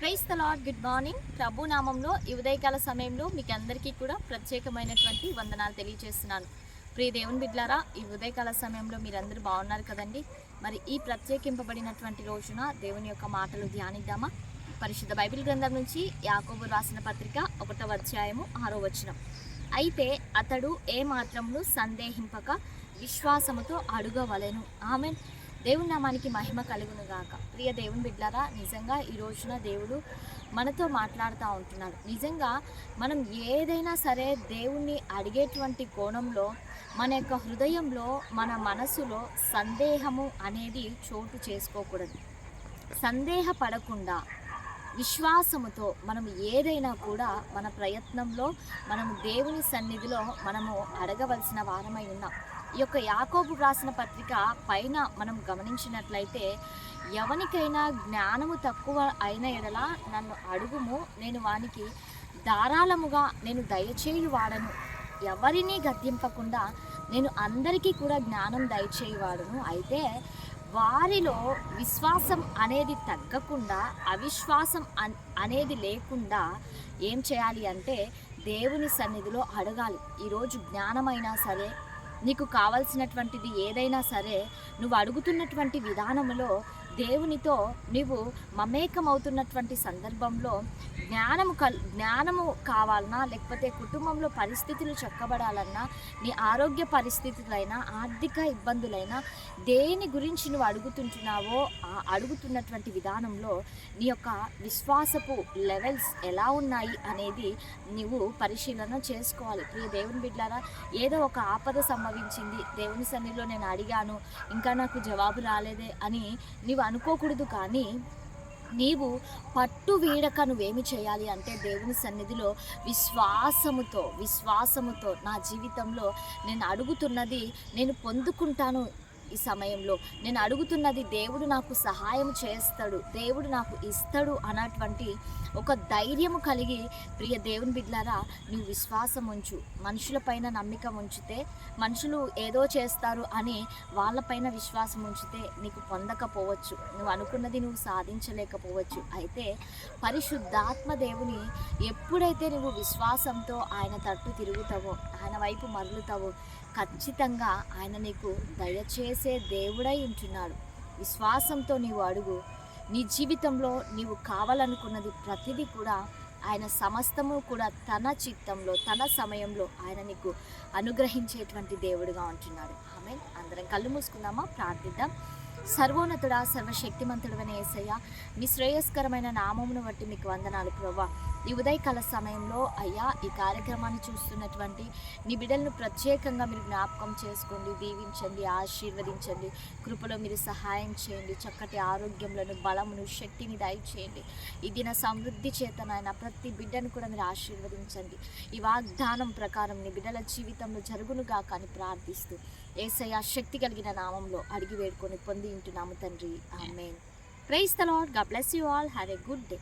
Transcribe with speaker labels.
Speaker 1: Praise the Lord good morning. ప్రభు నామంలో ఈ ఉదయకాల సమయంలో మీకు అందరికీ కూడా ప్రత్యేకమైనటువంటి వందనాలు తెలియజేస్తున్నాను. ప్రియ దేవుని బిడ్లారా ఈ ఉదయకాల సమయంలో మీరందరూ బాగున్నారు కదండి? మరి ఈ ప్రత్యేకింపబడినటువంటి రోజున దేవుని యొక్క మాటలు ధ్యానిద్దామా? పరిశుద్ధ బైబిల్ గ్రంథం నుంచి యాకోబు రాసిన పత్రిక ఒకటవ అధ్యాయము ఆరో వచనం. అయితే అతడు ఏ మాత్రమును సందేహింపక విశ్వాసముతో అడుగవలెను. ఆమె దేవుని నామానికి మహిమ కలుగును గాక. ప్రియ దేవుని బిడ్డారా నిజంగా ఈ రోజున దేవుడు మనతో మాట్లాడుతూ ఉంటున్నాడు. నిజంగా మనం ఏదైనా సరే దేవుణ్ణి అడిగేటువంటి కోణంలో మన యొక్క హృదయంలో మన మనసులో సందేహము అనేది చోటు చేసుకోకూడదు. సందేహపడకుండా విశ్వాసముతో మనం ఏదైనా కూడా మన ప్రయత్నంలో మనము దేవుని సన్నిధిలో మనము అడగవలసిన వారమై ఉన్నాం. ఈ యొక్క యాకోబు రాసిన పత్రిక పైన మనం గమనించినట్లయితే ఎవరికైనా జ్ఞానము తక్కువ అయిన ఎడల నన్ను అడుగుము నేను వానికి ధారాళముగా నేను దయచేయువాడను. ఎవరిని గద్దింపకుండా నేను అందరికీ కూడా జ్ఞానం దయచేయువాడును. అయితే వారిలో విశ్వాసం అనేది తగ్గకుండా అవిశ్వాసం అన్- అనేది లేకుండా ఏం చేయాలి అంటే దేవుని సన్నిధిలో అడగాలి. ఈరోజు జ్ఞానమైనా సరే నీకు కావాల్సినటువంటిది ఏదైనా సరే నువ్వు అడుగుతున్నటువంటి విధానంలో దేవునితో నీవు మమేకమవుతున్నటువంటి సందర్భంలో జ్ఞానము కల్ జ్ఞానము కావాలన్నా లేకపోతే కుటుంబంలో పరిస్థితులు చక్కబడాలన్నా నీ ఆరోగ్య పరిస్థితులైనా ఆర్థిక ఇబ్బందులైనా దేని గురించి నువ్వు అడుగుతుంటున్నావో ఆ అడుగుతున్నటువంటి విధానంలో నీ యొక్క విశ్వాసపు లెవెల్స్ ఎలా ఉన్నాయి అనేది నువ్వు పరిశీలన చేసుకోవాలి. ప్రియ దేవుని బిడ్డారా ఏదో ఒక ఆపద సంభవించింది దేవుని సన్నిధిలో నేను అడిగాను ఇంకా నాకు జవాబు రాలేదే అని నీవు అనుకోకూడదు కానీ నీవు పట్టు వీడక నువ్వేమి చేయాలి అంటే దేవుని సన్నిధిలో విశ్వాసముతో విశ్వాసముతో నా జీవితంలో నేను అడుగుతున్నది నేను పొందుకుంటాను ఈ సమయంలో. నేను అడుగుతున్నది దేవుడు నాకు సహాయం చేస్తాడు దేవుడు నాకు ఇస్తాడు అన్నటువంటి ఒక ధైర్యము కలిగి ప్రియ దేవుని బిడ్లారా నువ్వు విశ్వాసం ఉంచు మనుషులపైన నమ్మిక ఉంచితే మనుషులు ఏదో చేస్తారు అని వాళ్ళపైన విశ్వాసం ఉంచితే నీకు పొందకపోవచ్చు. నువ్వు అనుకున్నది నువ్వు సాధించలేకపోవచ్చు. అయితే పరిశుద్ధాత్మ దేవుని ఎప్పుడైతే నువ్వు విశ్వాసంతో ఆయన తట్టు తిరుగుతావో ఆయన వైపు మరలుతావో ఖచ్చితంగా ఆయన నీకు దయచేసి దేవుడై ఉంటున్నాడు. విశ్వాసంతో నీవు అడుగు. నీ జీవితంలో నీవు కావాలనుకున్నది ప్రతిదీ కూడా ఆయన సమస్తము కూడా తన చిత్తంలో తన సమయంలో ఆయన నీకు అనుగ్రహించేటువంటి దేవుడుగా ఉంటున్నాడు. ఆమె అందరం కళ్ళు మూసుకుందామా? ప్రార్థిద్దాం. సర్వోన్నతుడా సర్వశక్తిమంతుడమైన ఏసయ్య. మీ శ్రేయస్కరమైన నామమును బట్టి మీకు వందనాలు ప్రభా ఈ ఉదయకాల సమయంలో అయ్యా ఈ కార్యక్రమాన్ని చూస్తున్నటువంటి నీ బిడ్డలను ప్రత్యేకంగా మీరు జ్ఞాపకం చేసుకోండి దీవించండి ఆశీర్వదించండి కృపలో మీరు సహాయం చేయండి చక్కటి ఆరోగ్యంలోను బలమును శక్తిని దయచేయండి. ఈ దిన సమృద్ధి చేత ప్రతి బిడ్డను కూడా మీరు ఆశీర్వదించండి. ఈ వాగ్దానం ప్రకారం నీ బిడ్డల జీవితంలో జరుగునుగా కానీ ప్రార్థిస్తూ ఏసయ శక్తి కలిగిన నామంలో అడిగి వేడుకొని పొంది ఉంటున్నాము తండ్రి. Amen. Praise the లాడ్గా bless you all have a good day